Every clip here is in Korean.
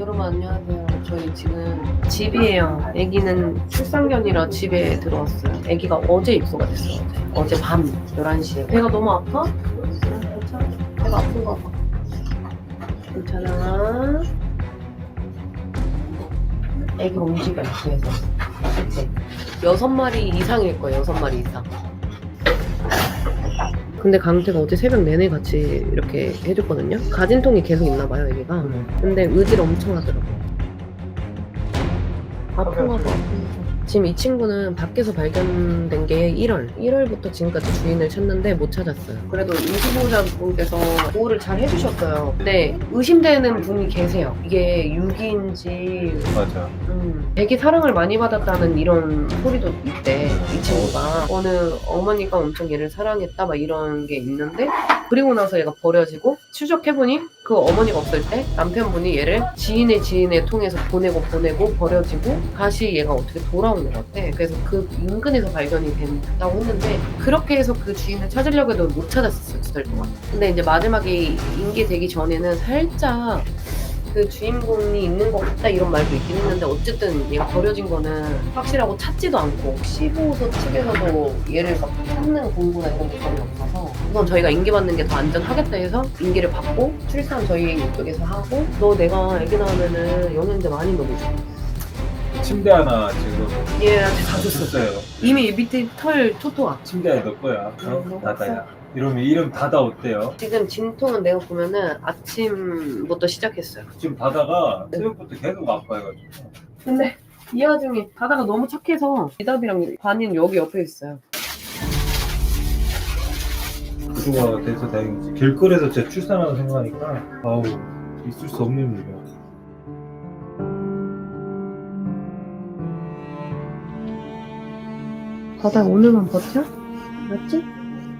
여러분 안녕하세요. 저희 지금 집이에요. 아기는 출산견이라 집에 들어왔어요. 아기가 어제 입소가 됐어요. 어제, 밤 11시에. 배가 너무 아파? 응, 괜찮아. 배가 아픈가 봐. 괜찮아. 애기가 움직여 그래서? 여섯 마리 이상일 거예요 여섯 마리 이상 근데 강태가 어제 새벽 내내 같이 이렇게 해줬거든요. 가진통이 계속 있나 봐요 애기가. 근데 의지를 엄청 하더라고요. 아픈가 봐 지금 이 친구는 밖에서 발견된 게 1월. 1월부터 지금까지 주인을 찾는데 못 찾았어요. 그래도 임시보호자분께서 보호를 잘 해주셨어요. 근데 의심되는 분이 계세요. 이게 유기인지 맞아. 음, 되게 사랑을 많이 받았다는 이런 소리도 있대 이 친구가. 어느 어머니가 엄청 얘를 사랑했다 막 이런 게 있는데 그리고 나서 얘가 버려지고 추적해보니 그 어머니가 없을 때 남편분이 얘를 지인의 지인의 통해서 보내고 보내고 버려지고 다시 얘가 어떻게 돌아온 것 같아. 그래서 그 인근에서 발견이 된다고 했는데 그렇게 해서 그 주인을 찾으려고 해도 못 찾았었어요 두 달 동안 근데 이제 마지막에 인계되기 전에는 살짝 그 주인공이 있는 것 같다 이런 말도 있긴 했는데 어쨌든 얘가 버려진 거는 확실하고 찾지도 않고 시보소 측에서도 얘를 막 찾는 공부나 이런 게 전혀 없어서 우선 저희가 인계받는 게 더 안전하겠다 해서 인계를 받고 출산 저희 이쪽에서 하고 너 내가 애기 낳으면은 영양제 많이 넣어줘 침대 하나 지금 얘한테 다 줬어 줬어요. 이미 밑에 털 토토아 침대에 넣을 거야. 어? 음, 다다야. 이러면 이름 다다 어때요? 지금 진통은 내가 보면은 아침부터 시작했어요 지금 다다가 네. 새벽부터 계속 아파해가지고. 근데 이 와중에 바다가 너무 착해서 이답이랑 관이는 여기 옆에 있어요 그거가 돼서 다행이지. 길거리에서 제 출산하는 생각하니까 아우 있을 수 없는 일이야. 바다 오늘만 버텨? 맞지?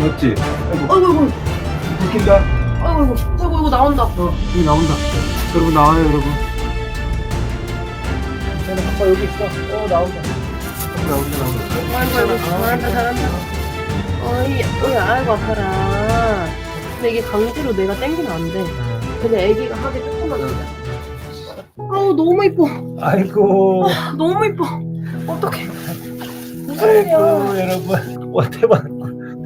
맞지? 아이고 아이고 아이고 웃긴다. 아이고 아이고 아이고 이거 나온다 어 여기 나온다. 여러분 나와요 여러분. 얘는 아빠 여기 있어 어 나온다 나온다 나온다. 아이고 아이고 잘한다 잘한다 어이 어이 아이고 아파라 근데 이게 강제로 내가 땡기면 안돼 근데 애기가 하기 조금만 하자 아우 너무 이뻐 아이고. 너무 이뻐 어떡해 무슨 아이고 일이야 여러분. 와 대박.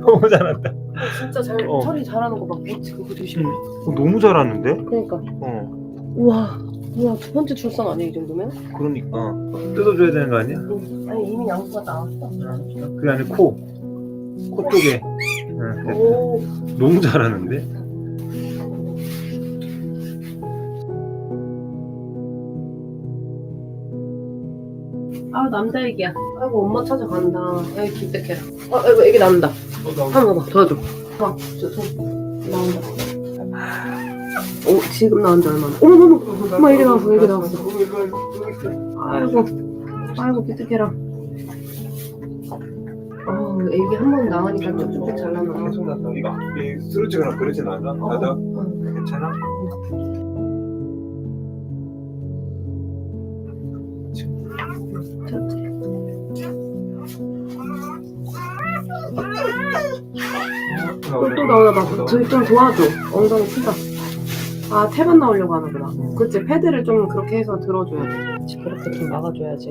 너무 잘한다. 진짜 잘 어. 처리 잘하는 거봐 그렇지 그거 조심해 어, 너무 잘하는데? 그러니까 어. 우와 우와 두 번째 출산 아니야 이 정도면? 그러니까 뜯어줘야 되는 거 아니야? 응. 아니 이미 양수가 나왔어 그 안에 코. 코 쪽에. 응, 됐다. 오 너무 잘하는데? 아 남자 애기야 아이고 엄마 찾아간다 애기 기특해라 어 아이고 애기 나온다 한번 봐봐 도와줘. 봐, 나온다. 오 지금 나온 지 얼마나. 어머머머. 엄마 애기 나왔어 애기 나왔어 아이고 아이고 기특해라. 어 애기 한 번 나가니까 쭉쭉쭉 잘 났다. 이거 이 쓰러지거나 그러진 않아? 어, 나도? 어. 괜찮아? 또, 또 나오나 봐. 저기 좀 도와줘. 엉덩이 크다. 아, 태반 나오려고 하는구나. 그치, 패드를 좀 그렇게 해서 들어줘야 돼. 그렇게 좀 막아줘야지.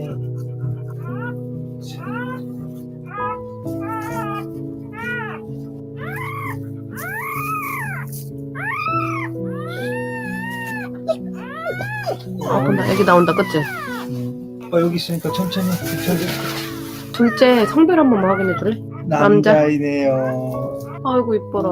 아, 근데 애기 나온다, 그치? 어, 여기 있으니까 천천히 천천히 둘째 성별 한 번만 확인해 줄래? 남자? 남자이네요 아이고, 이뻐라.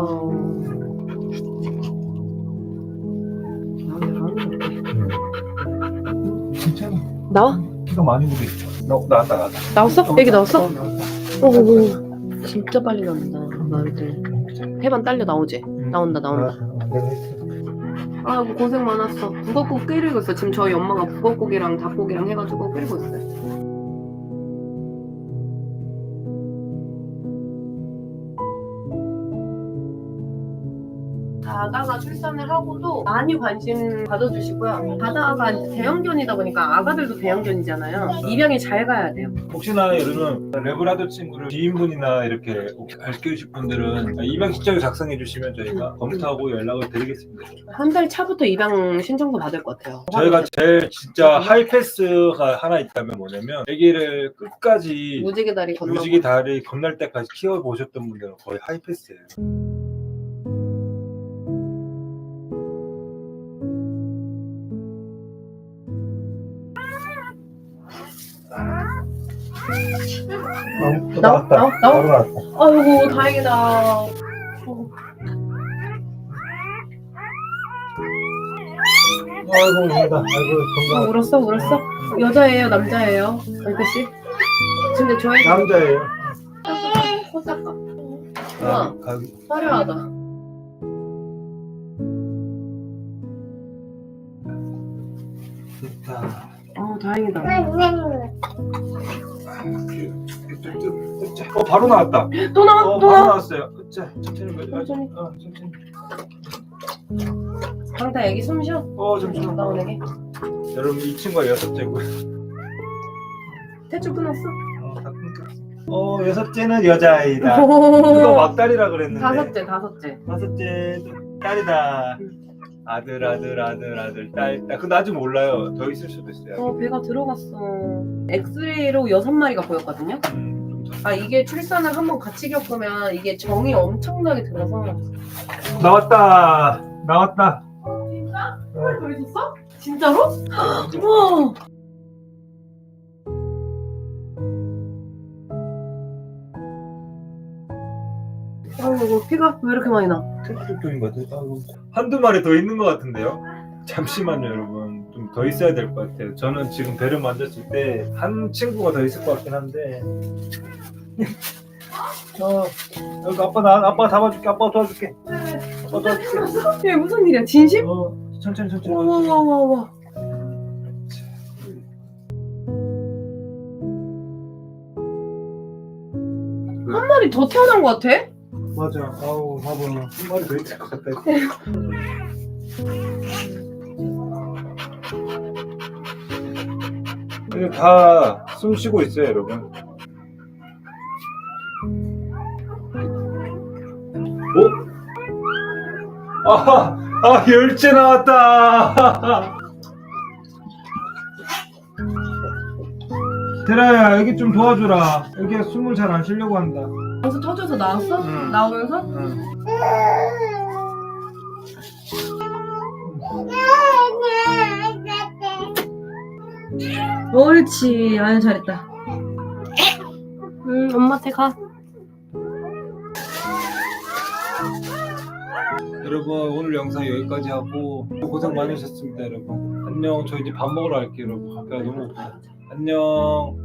괜찮아 나와? 키가 많이 오르 있어 나, 나왔다 나왔다 나왔어? 나왔어? 어, 나왔다. 오오오 진짜 빨리 나온다 말들 해반 딸려 나오지? 응. 나온다 나온다 아, 했어. 아이고 고생 많았어 북엇국 끓이고 있어 지금 저희 엄마가 북엇국이랑 닭고기랑 해가지고 끓이고 있어요 다다가 출산을 하고도 많이 관심 가져주시고요. 이제 대형견이다 보니까 아가들도 대형견이잖아요. 입양이 잘 가야 돼요. 혹시나 여러분 레브라도 친구를 지인분이나 이렇게 알려주실 분들은 입양 신청을 작성해 주시면 저희가 검토하고 연락을 드리겠습니다. 한 달 차부터 입양 신청도 받을 것 같아요. 저희가 제일 진짜 하이패스가 하나 있다면 뭐냐면 아기를 끝까지 무지개 다리 건너. 무지개 다리 건널 때까지 키워보셨던 분들은 거의 하이패스예요. 어, 나와, 나와, 나와. 바로 나왔다. 아이고 다행이다. 어. 아이고 얘다. 아이고 어, 건강. 울었어 울었어? 여자예요 남자예요? 알듯이? 근데 저희 남자예요. 호사가 아, 우와. 화려하다. 좋다. 어 다행이다. 어 바로 나왔다. 또 나와 어 또 바로 나와. 나왔어요. 자 천천히 가자. 천천히. 어 천천히. 강타 애기 숨 쉬어. 어 잠시만. 나온 애기. 여러분 이 친구가 여섯째고요. 태초 끊었어? 어, 다 끊겼어. 어 여섯째는 여자아이다. 누가 막달이라 그랬는데. 다섯째 다섯째. 다섯째 딸이다. 아들 아들 아들 아들 딸. 딸. 그나 아직 몰라요. 더 있을 수도 있어요. 어 배가 들어갔어. 엑스레이로 여섯 마리가 보였거든요. 음, 좀아 이게 출산을 한번 같이 겪으면 이게 정이 엄청나게 들어서. 더- 나왔다. 나왔다. 진짜? 헐, 더 있었어? 진짜로? 우와. 아이고 피가 왜 이렇게 많이 나? 것 같아요. 아이고. 한두 마리 더 있는 것 같은데요? 잠시만요, 여러분. 좀 더 있어야 될 것 같아요. 저는 지금 배를 만졌을 때 한 친구가 더 있을 것 같긴 한데. 어, 여기 아빠 나 아빠 잡아줄게. 아빠 도와줄게. 아빠 도와줄게. 얘 무슨 일이야? 진심? 어, 천천히 천천히. 와 와 와 와. 한 마리 더 태어난 것 같아? 맞아. 아우, 봐봐. 한 마리 더 있을 것 같다. 이게 다 숨 쉬고 있어요, 여러분. 어? 아, 아, 열째 나왔다. 테라야, 여기 좀 도와주라. 여기가 숨을 잘 안 쉬려고 한다. 벌써 터져서 나왔어? 응. 나오면서? 응. 옳지. 아유 잘했다. 응 엄마한테 가. 여러분 오늘 영상 여기까지 하고 고생 많으셨습니다 여러분 안녕 저 이제 밥 먹으러 갈게요 여러분 배가 너무 고파 안녕.